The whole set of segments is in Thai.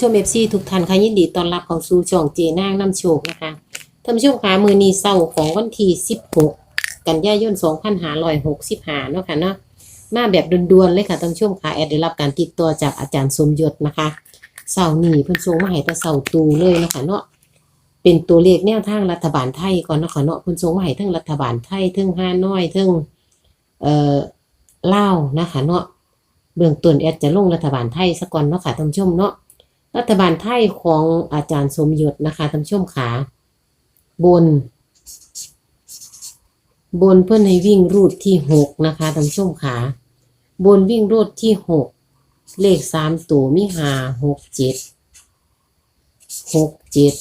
ชมเอฟซีทุกท่านค่ะยินดีต้อนรับเข้าสู่ช่องเจนางน้ำโชคนะคะท่านผู้ชมคะมือนี้เศร้าของวันที่16 กันยายน2565เนาะค่ะเนาะมาแบบด่วนๆเลยค่ะท่านผู้ชมคะแอดได้รับการติดต่อจากอาจารย์สมยศนะคะเศร้านี้เพิ่นส่งมาให้แต่เศร้าตูเลยเนาะค่ะเนาะเป็นตัวเลขแนวทางรัฐบาลไทยก่อนเนาะค่ะเนาะเพิ่นส่งมาให้ทั้งรัฐบาลไทยทั้งฮานอยทั้งเอ่อเล่าวนะคะเนาะเบื้องต้นแอดจะลงรัฐบาลไทยซะก่อนเนาะค่ะท่านผู้ชมเนาะ รัฐบาลไทยของอาจารย์สมยศนะคะท่านชมขาบน บนเพื่อนให้วิ่งรูดที่หกนะคะท่านชมขาบนวิ่งรูดที่หกเลขสามตัวมีหาหกเจ็ดหกเจ็ด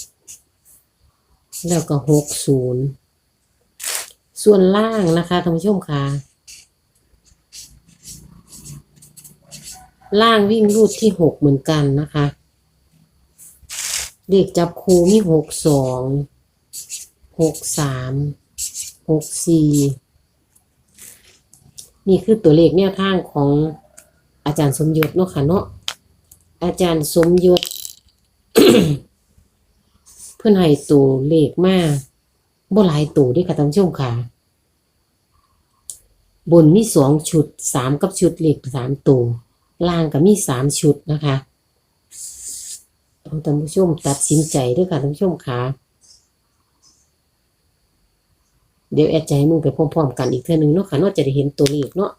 แล้วก็หกศูนย์ส่วนล่างนะคะท่านผู้ชมขาล่างวิ่งรูดที่หกเหมือนกันนะคะ เด็กจับครูมีหกสองหกสามหกสี่นี่คือตัวเลขแนวทางของอาจารย์สมยศเนาะค่ะเนาะอาจารย์สมยศ เพื่อนให้ตัวเลขมาบ่หลายตัวด้วยค่ะท่านผู้ชมค่ะ บนมีสองชุดสามกับชุดเลขสามตัวล่างก็มีสามชุดนะคะ เอาท่านผู้ชมตัดสินใจด้วยค่ะท่านผู้ชมค่ะเดี๋ยวแอดใจให้มึงไปพร้อมๆกันอีกเท่านึงเนาะค่ะเนอกจะได้เห็นตัวเลขเนาะ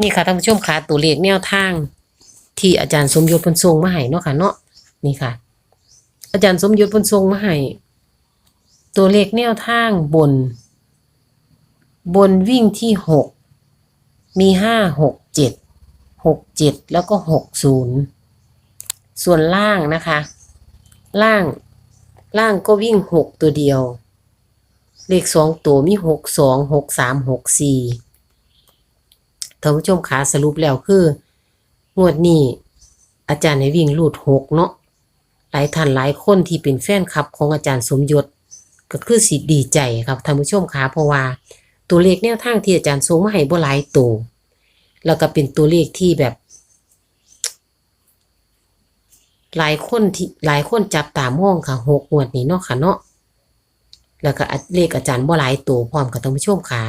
นี่ค่ะท่านผู้ชมค่ะตัวเลขแนวทาง ที่อาจารย์สมยศพนส่งมาให้เนาะค่ะเนาะนี่ค่ะ อาจารย์สมยศพนส่งมาให้ ตัวเลขแนวทางบน บนวิ่งที่หกมีห้าหกเจ็ดหกเจ็ดแล้วก็หกศูนย์ส่วนล่างนะคะ ล่างล่างก็วิ่งหกตัวเดียว เลขสองตัวมีหกสองหกสามหกสี่ท่านผู้ชมขาสรุปแล้วคือ งวดนี้ อาจารย์ให้วิ่งลูดหกเนาะหลายท่านหลายคนที่เป็นแฟนคลับของอาจารย์สมยศ ก็คือสิดีใจครับท่านผู้ชมคะเพราะว่าตัวเลขแนวทางที่อาจารย์ส่งมาให้บ่หลายตัวแล้วก็เป็นตัวเลขที่แบบ หลายคนที่หลายคนจับตามองค่ะหกงวดนี้เนาะค่ะเนาะแล้วก็เลขอาจารย์บ่หลายตัวพร้อมกับท่านผู้ชมค่ะ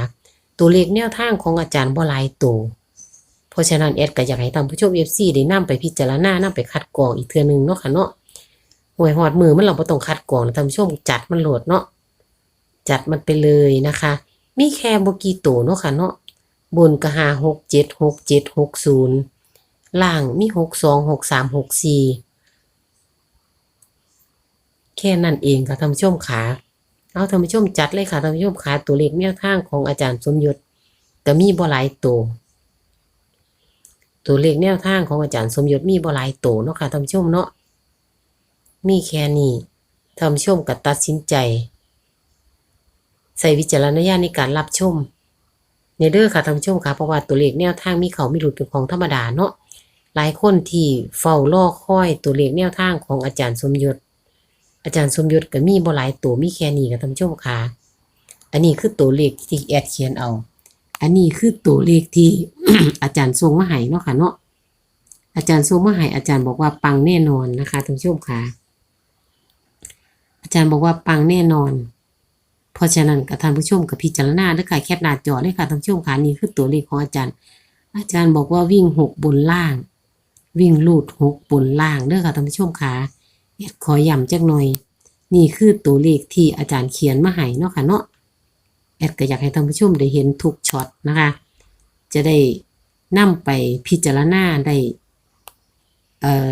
ตัวเลขแนวทางของอาจารย์บ่หลายตัวเพราะฉะนั้นแอดก็อยากให้ท่านผู้ชม FC ได้นำไปพิจารณานำไปคัดกรองอีกเทื่อนึงเนาะค่ะเนาะ หวยหอดมือมันเราบ่ต้องคัดกรองนะท่านผู้ชมจัดมันโหลดเนาะจัดมันไปเลยนะคะ มีแค่บกี่ตัวเนาะค่ะเนาะบนก็หาหกเจ็ดหกเจ็ดหกศูนย์ล่างมีหกสองหกสามหกสี่แค่นั้นเองค่ะท่านผู้ชมขาเอาท่านผู้ชมจัดเลยค่ะท่านผู้ชมขาตัวเลขแนวทางของอาจารย์สมยศก็มีบ่หลายตัวตัวเลขแนวทางของอาจารย์สมยศมีบ่หลายตัวเนาะค่ะท่านผู้ชมเนาะ มีแค่นี้ท่านผู้ชมก็ตัดสินใจ ใส่วิจารณญาณในการรับชมในเด้อค่ะท่านผู้ชมค่ะเพราะว่าตัวเลขแนวทางมีเขามีหลุดเป็นของธรรมดาเนาะหลายคนที่เฝ้ารอคอยตัวเลขแนวทางของอาจารย์สมยศ อาจารย์สมยศก็มีบ่หลายตัวมีแค่นี้ค่ะท่านผู้ชมค่ะอันนี้คือตัวเลขที่แอดเขียนเอา อันนี้คือตัวเลขที่อาจารย์ทรงมาให้เนาะค่ะเนาะอาจารย์ทรงมาให้อาจารย์บอกว่าปังแน่นอนนะคะท่านผู้ชมค่ะ อาจารย์บอกว่าปังแน่นอน เพราะฉะนั้นกับท่านผู้ชมกับพิจารณาด้วยค่ะแคปหน้าจอเลยค่ะท่านผู้ชมค่ะนี่คือตัวเลขของอาจารย์ อาจารย์บอกว่าวิ่งหกบนล่าง วิ่งลูดหกบนล่างเด้อค่ะท่านผู้ชมค่ะแอดขอย้ำจักหน่อย นี่คือตัวเลขที่อาจารย์เขียนมาให้เนาะค่ะเนาะแอดก็อยากให้ท่านผู้ชมได้เห็นทุกช็อตนะคะ จะได้นำไปพิจารณาได้เอ่อ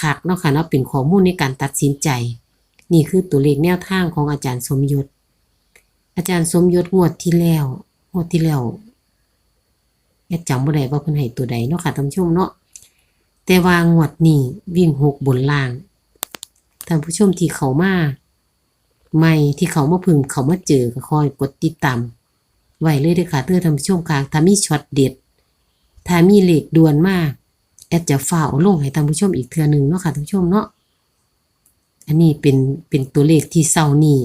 คักๆเนาะค่ะเนาะเป็นข้อมูลในการตัดสินใจ นี่คือตัวเลขแนวทางของอาจารย์สมยศ อาจารย์สมยศงวดที่แล้ว งวดที่แล้วแอดจำบ่ได้ว่าเพิ่นให้ตัวใดเนาะค่ะท่านผู้ชมเนาะ แต่ว่างวดนี้วิ่งหกบนล่าง ท่านผู้ชมที่เขามาใหม่ที่เขามาพึ่งเขามาเจอก็คอยกดติดตามไว้เลยเด้อค่ะเพื่อท่านผู้ชมค่ะถ้ามีช็อตเด็ดถ้ามีเลขด่วนมากแอดจะฝ่าเอาลงให้ท่านผู้ชมอีกเทื่อนึงเนาะค่ะท่านผู้ชมเนาะ อันนี้เป็นเป็นตัวเลขที่เศร้านี่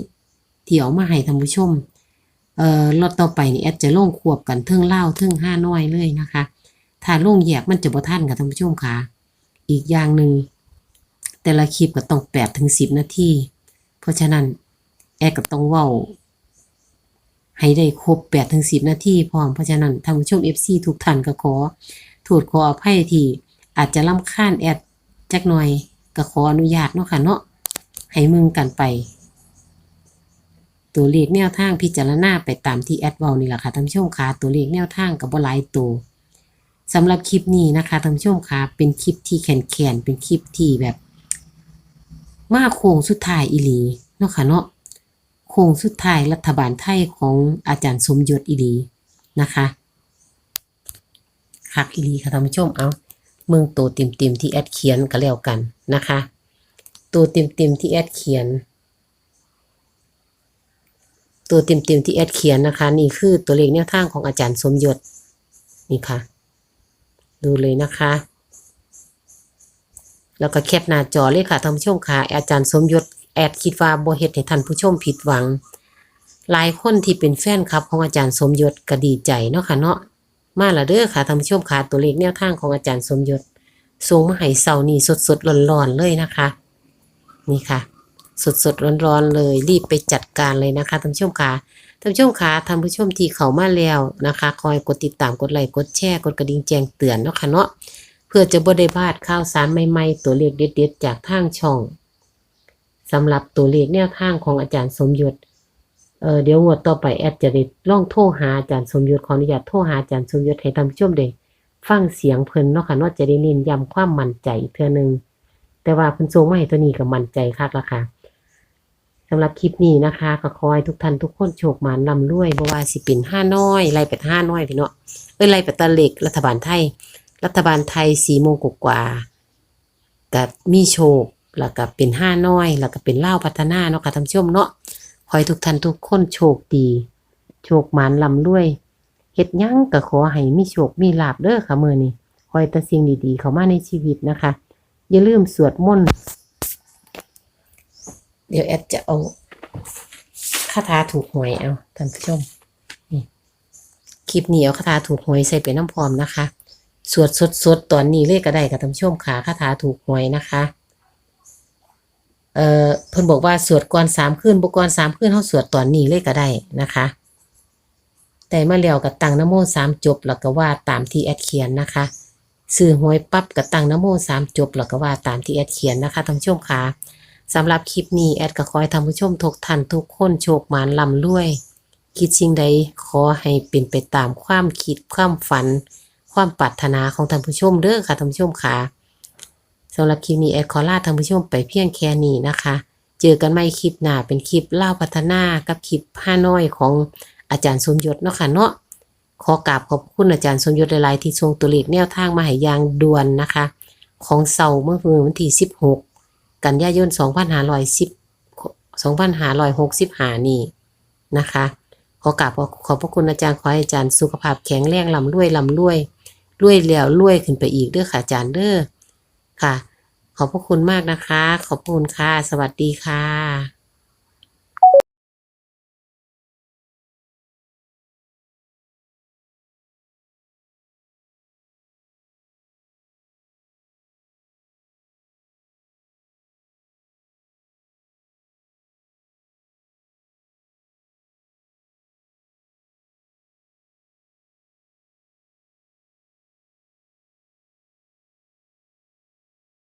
ที่เอามาให้ท่านผู้ชม เอ่อรอบต่อไปนี่แอดจะลงควบกันเทิงเล่าวเทิงห้าน้อยเลยนะคะ ถ้าลงแยกมันจะบ่ทันค่ะท่านผู้ชมค่ะ อีกอย่างหนึ่งแต่ละคลิปก็ต้องแปดถึงสิบนาที เพราะฉะนั้นแอดก็ต้องเว้าให้ได้ครบแปดถึงสิบนาทีพร้อม เพราะฉะนั้นท่านผู้ชม FC ทุกท่านก็ขอโทษขออภัยที่อาจจะล่ำค้านแอดจักหน่อยก็ขออนุญาตเนาะค่ะเนาะ ให้มึงกันไป ตัวเลขแนวทางพิจารณาไปตามที่แอดว้านี่แหละค่ะท่านผู้ชมค่ะตัวเลขแนวทางกับบหลายตัวสำหรับคลิปนี้นะคะท่านผู้ชมค่ะเป็นคลิปที่แขนแขนๆเป็นคลิปที่แบบ มาโค้งสุดท้ายอีหลีเนาะค่ะเนาะโค้งสุดท้ายรัฐบาลไทยของอาจารย์สมยศอีหลีนะคะคักอีหลีค่ะท่านผู้ชมเอาเมืองตัวเต็มๆที่แอดเขียนก็แล้วกันนะคะ ตัวเต็มๆที่แอดเขียน ตัวเต็มๆที่แอดเขียนนะคะ นี่คือตัวเลขแนวทางของอาจารย์สมยศนี่ค่ะ ดูเลยนะคะ แล้วก็แคปหน้าจอเลยค่ะท่านผู้ชมค่ะอาจารย์สมยศแอดคิดว่าบ่เฮ็ดให้ท่านผู้ชมผิดหวัง หลายคนที่เป็นแฟนคลับของอาจารย์สมยศก็ดีใจเนาะค่ะเนาะมาละเด้อค่ะท่านผู้ชมค่ะตัวเลขแนวทางของอาจารย์สมยศส่งมาให้เสาร์นี้สดๆร้อนๆเลยนะคะ นี่ค่ะ สดๆร้อนๆเลยรีบไปจัดการเลยนะคะท่านผู้ชมค่ะท่านผู้ชมค่ะท่านผู้ชมที่เขามาแล้วนะคะ คอยกดติดตามกดไลค์กดแชร์กดกระดิ่งแจ้งเตือนเนาะค่ะเนาะเพื่อจะบ่ได้พลาดข่าวสารใหม่ๆ ตัวเลขเด็ดๆ จากทางช่องสำหรับตัวเลขแนวทางของอาจารย์สมยศเออเดี๋ยวงวดต่อไปแอดจะได้ล่องโทรหาอาจารย์สมยศขออนุญาตโทรหาอาจารย์สมยศให้ท่านผู้ชมได้ฟังเสียงเพิ่นเนาะค่ะเนาะจะได้เน้นย้ำความมั่นใจเทื่อนึง แต่ว่าเพิ่นส่งมาให้ตัวนี้ก็มั่นใจคักละค่ะสำหรับคลิปนี้นะคะก็ขอให้ทุกท่านทุกคนโชคหมานลำรวยบว่าสิเป็นห้าน้อยไล่ไปห้าน้อยพี่เนาะเอ้ยไล่ไปตะเล็กรัฐบาลไทย รัฐบาลไทยสีโมงกกว่ากับมีโชคแล้วก็เป็นห้าน้อย แล้วก็เป็นเล่าพัฒนาเนาะค่ะท่านผู้ชมเนาะขอให้ทุกท่านทุกคนโชคดี โชคหมานลำรวยเฮ็ดยังก็ขอให้มีโชคมีลาบเด้อค่ะมือนี้ขอให้แต่สิ่งดีๆ เข้ามาในชีวิตนะคะ อย่าลืมสวดมนต์เดี๋ยวแอดจะเอาคาถาถูกหวยเอาท่านผู้ชมนี่คลิปนี้เอาคาถาถูกหวยใส่เป็นน้ำพร้อมนะคะ สวดสดสดตอนนี้เลยก็ได้กับท่านผู้ชมค่ะคาถาถูกหวยนะคะ เอ่อเพิ่นบอกว่าสวดก่อนสามคืนบุก่อนสามคืนเขาสวดตอนนี้เลยก็ได้นะคะแต่มาแล้วกับตังนะโมสามจบแล้วก็ว่าตามที่แอดเขียนนะคะ ซื้อหวยปั๊บกับตังนโมสามจบแล้วก็ว่าตามที่แอดเขียนนะคะท่านผู้ชมค่ะสำหรับคลิปนี้แอดก็ขอให้ท่านผู้ชมทุกท่านทุกคนโชคหมานลำรวย คิดสิ่งใดขอให้เป็นไปตามความคิดความฝัน ความปรารถนาของท่านผู้ชมเด้อค่ะท่านผู้ชมค่ะสำหรับคลิปนี้แอดขอลาท่านผู้ชมไปเพียงแค่นี้นะคะ เจอกันใหม่คลิปหน้าเป็นคลิปเล่าพัฒนากับคลิปห้าน้อยของอาจารย์สมยศเนาะค่ะเนาะ ขอกราบขอบคุณอาจารย์สมยศหลายๆที่ทรงตัวเลขแนวทางมาให้ยางด่วนนะคะ ของเสาร์เมื่อวันที่ 16 กันยายน 2510 2565 นี้นะคะ ขอกราบขอขอบพระคุณอาจารย์ขอให้อาจารย์สุขภาพแข็งแรงลำรวยลำรวยรวยแล้วรวยขึ้นไปอีกเด้อค่ะอาจารย์เด้อค่ะ ขอบพระคุณมากนะคะ ขอบคุณค่ะ สวัสดีค่ะ